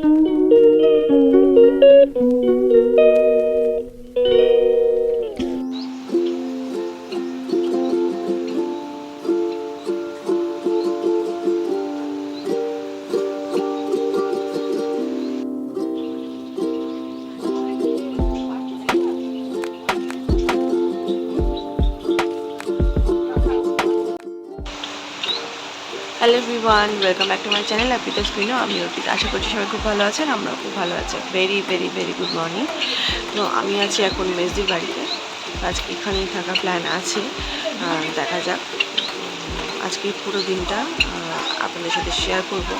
Thank you. Hello everyone welcome back to my channel Arpita স্ক্রিনও আমি অর্পিতা। আশা করছি সবাই খুব ভালো আছেন, আমরাও খুব ভালো আছি। Very very very good morning তো আমি আছি এখন মেজদির বাড়িতে। আজকে এখানেই থাকা প্ল্যান আছে। দেখা যাক। আজকে পুরো দিনটা আপনাদের সাথে শেয়ার করব।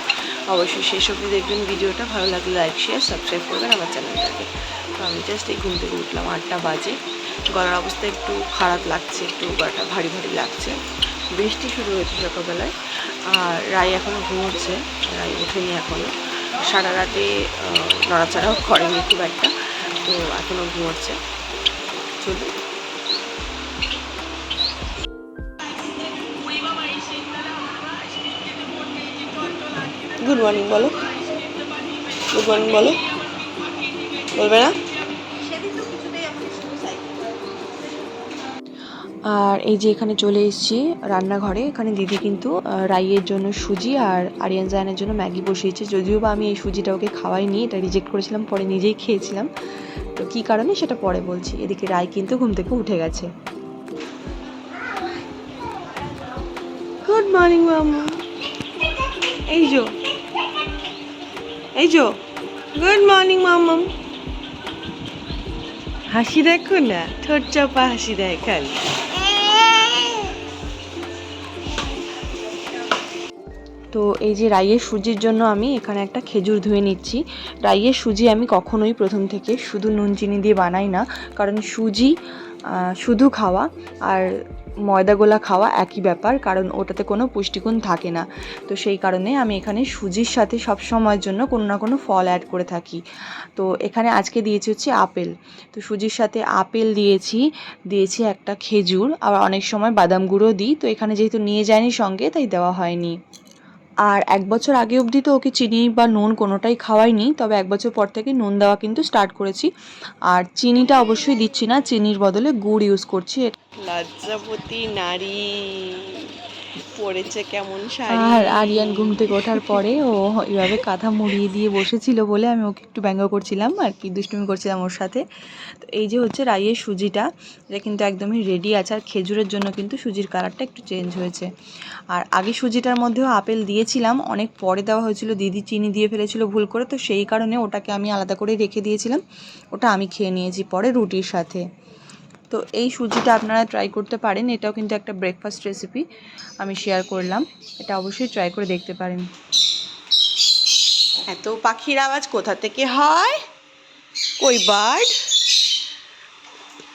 অবশ্যই শেষ অবধি দেখবেন ভিডিওটা। ভালো লাগলে লাইক শেয়ার সাবস্ক্রাইব করবেন আমার চ্যানেলটাকে তো আমি জাস্ট এই ঘুম থেকে উঠলাম আটটা বাজে। গলার অবস্থা একটু খারাপ লাগছে, একটু গলাটা ভারী ভারী লাগছে। বৃষ্টি শুরু হয়েছে সকালবেলায়, আর রায় এখনও ঘুমোচ্ছে রায় ওঠেনি এখনও সারা রাতে নড়াচড়াও করেনি খুব একটা, তো এখনও ঘুমোচ্ছে। চলুন। গুড মর্নিং বলো। গুড মর্নিং বলো। বলবে না? আর এই যে এখানে চলে এসেছি রান্নাঘরে, এখানে দিদি কিন্তু রাইয়ের জন্য সুজি আর আরিয়ান জায়ানের জন্য ম্যাগি বসিয়েছে। যদিও বা আমি এই সুজিটা ওকে খাওয়াইনি, এটা রিজেক্ট করেছিলাম, পরে নিজেই খেয়েছিলাম। তো কী কারণে সেটা পরে বলছি। এদিকে রাই কিন্তু ঘুম থেকে উঠে গেছে। গুড মর্নিং মামা। এই যো। এই যো। গুড মর্নিং মামাম হাসি দেখো না? ঠোঁট চাপা হাসি দেয় খালি। তো এই যে রাইয়ের সুজির জন্য আমি এখানে একটা খেজুর ধুয়ে নিচ্ছি। রাইয়ের সুজি আমি কখনোই প্রথম থেকে শুধু নুন, চিনি দিয়ে বানাই না, কারণ সুজি শুধু খাওয়া আর ময়দা গোলা খাওয়া একই ব্যাপার, কারণ ওটাতে কোনো পুষ্টিগুণ থাকে না। তো সেই কারণে আমি এখানে সুজির সাথে সব সময়ের জন্য কোনো না কোনো ফল অ্যাড করে থাকি। তো এখানে আজকে দিয়েছি হচ্ছে আপেল। তো সুজির সাথে আপেল দিয়েছি দিয়েছি একটা খেজুর, আবার অনেক সময় বাদাম গুঁড়ো দিই। তো এখানে যেহেতু নিয়ে যায়নি সঙ্গে, তাই দেওয়া হয়নি। আর এক বছর আগে অবধি তো ওকে চিনি বা নুন কোনোটাই খাওয়াইনি, তবে এক বছর পর থেকে নুন দেওয়া কিন্তু স্টার্ট করেছি। আর চিনিটা অবশ্যই দিচ্ছি না, চিনির বদলে গুড় ইউজ করছি। লজ্জাপতি নারী। পড়েছে কেমন আর আরিয়ান ঘুম থেকে ওঠার পরে ও এইভাবে কাঁথা মুড়িয়ে দিয়ে বসেছিল বলে আমি ওকে একটু ব্যঙ্গ করছিলাম আর কি দুষ্টুমি করছিলাম ওর সাথে। তো এই যে হচ্ছে রাইয়ের সুজিটা, এটা কিন্তু একদমই রেডি আছে আর খেজুরের জন্য কিন্তু সুজির কালারটা একটু চেঞ্জ হয়েছে। আর আগে সুজিটার মধ্যেও আপেল দিয়েছিলাম, অনেক পরে দেওয়া হয়েছিল, দিদি চিনি দিয়ে ফেলেছিল ভুল করে, তো সেই কারণে ওটাকে আমি আলাদা করে রেখে দিয়েছিলাম। ওটা আমি খেয়ে নিয়েছি পরে রুটির সাথে। তো এই সুজিটা আপনারা ট্রাই করতে পারেন। এটাও কিন্তু একটা ব্রেকফাস্ট রেসিপি আমি শেয়ার করলাম। এটা অবশ্যই ট্রাই করে দেখতে পারেন। এত পাখির আওয়াজ কোথা থেকে হয়? কই বার্ড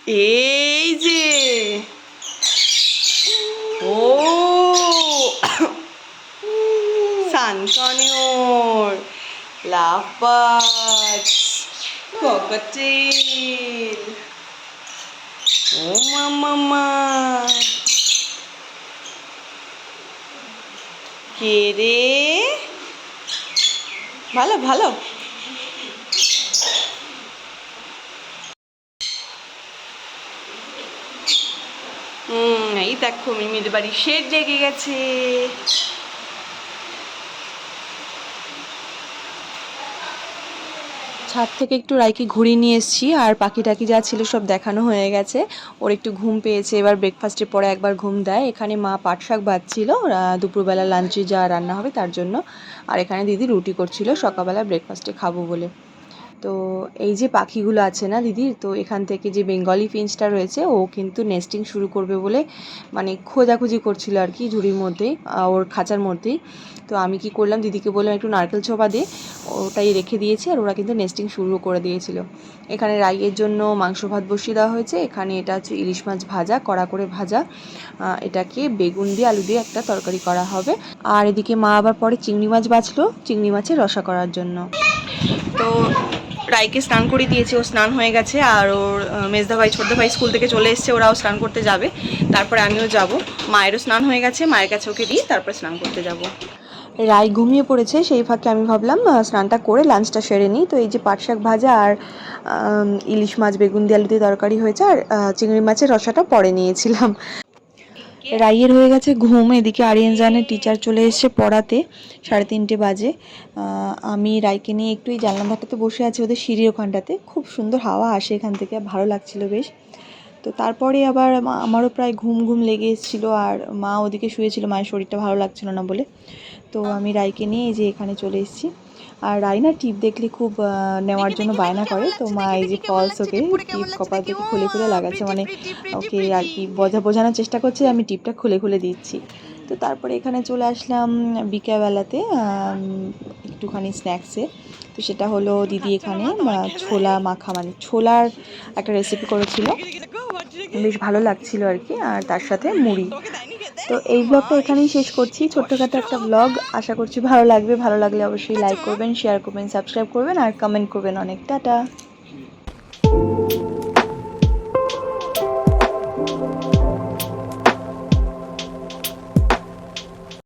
এই যে। ও। সানকনিওর লাভ বার্ডস ককটেল ও মামা কে রে? ভালো ভালো। হুম এই দেখো মিমির বাড়ি শেড জেগে গেছে। ছাদ থেকে একটু রাইকে ঘুরিয়ে নিয়ে এসেছি, আর পাখি টাকি যা ছিল সব দেখানো হয়ে গেছে। ওর একটু ঘুম পেয়েছে, এবার ব্রেকফাস্টের পরে একবার ঘুম দেয়। এখানে মা পাট শাক বাজছিল দুপুরবেলা লাঞ্চে যা রান্না হবে তার জন্য। আর এখানে দিদি রুটি করছিল, সকালবেলা ব্রেকফাস্টে খাব বলে। তো এই যে পাখিগুলো আছে না দিদির তো এখান থেকে যে বেঙ্গলি ফিঞ্চটা রয়েছে ও কিন্তু নেস্টিং শুরু করবে বলে মানে খোঁজাখুঁজি করছিল আর কি ঝুড়ির মধ্যেই আহ, ওর খাঁচার মধ্যেই। তো আমি কি করলাম দিদিকে বললাম একটু নারকেল ছোপা দে ওটাই রেখে দিয়েছি আর ওরা কিন্তু নেস্টিং শুরু করে দিয়েছিল। এখানে রাইয়ের জন্য মাংস ভাত বসিয়ে দেওয়া হয়েছে এখানে এটা হচ্ছে ইলিশ মাছ ভাজা কড়া করে ভাজা এটাকে বেগুন দিয়ে আলু দিয়ে একটা তরকারি করা হবে। আর এদিকে মা আবার পরে চিংড়ি মাছ বাছলো চিংড়ি মাছের রসা করার জন্য। তো রাইকে স্নান করে দিয়েছে, ও স্নান হয়ে গেছে আর ওর মেজদা ভাই ছোটদা ভাই স্কুল থেকে চলে এসছে, ওরাও স্নান করতে যাবে। তারপরে আমিও যাব। মায়েরও স্নান হয়ে গেছে, মায়ের কাছে ওকে দিয়ে তারপরে স্নান করতে যাব। রায় ঘুমিয়ে পড়েছে, সেই ফাঁকে আমি ভাবলাম স্নানটা করে লাঞ্চটা সেরে নিই। তো এই যে পাট শাক ভাজা আর ইলিশ মাছ, বেগুন দিয়ে আলু দিয়ে তরকারি হয়েছে, আর চিংড়ি মাছের রসাটা পরে নিয়েছিলাম। রাইয়ের হয়ে গেছে ঘুম, এদিকে আরিয়ান জানের টিচার চলে এসেছে পড়াতে, সাড়ে তিনটে বাজে। আমি রাইকে নিয়ে একটু এই জানলা বসে আছি ওদের সিঁড়ির ওখানটাতে। খুব সুন্দর হাওয়া আসে এখান থেকে, ভালো লাগছিল বেশ। তো তারপরে আবার আমারও প্রায় ঘুম ঘুম লেগে এসেছিল আর মা ওদিকে শুয়েছিল, মায়ের শরীরটা ভালো লাগছিল না বলে। তো আমি রাইকে নিয়ে এই যে এখানে চলে এসেছি। আর রাই না টিপ দেখলে খুব নেওয়ার জন্য বায়না করে তো মা এই যে ফলস ওকে টিপ কপাল থেকে খুলে খুলে লাগাচ্ছে মানে ওকে আর কি বোঝা বোঝানোর চেষ্টা করছে আমি টিপটা খুলে খুলে দিচ্ছি তো তারপরে এখানে চলে আসলাম বিকেলবেলাতে একটুখানি স্ন্যাক্সে তো সেটা হলো দিদি এখানে ছোলা মাখা মানে ছোলার একটা রেসিপি করেছিল বেশ ভালো লাগছিল আর কি আর তার সাথে মুড়ি তো এই ব্লগটা এখানেই শেষ করছি। ছোট্টখাটো একটা ব্লগ আশা করছি ভালো লাগবে। ভালো লাগলে অবশ্যই লাইক করবেন শেয়ার করবেন সাবস্ক্রাইব করবেন, আর কমেন্ট করবেন অনেক। টাটা।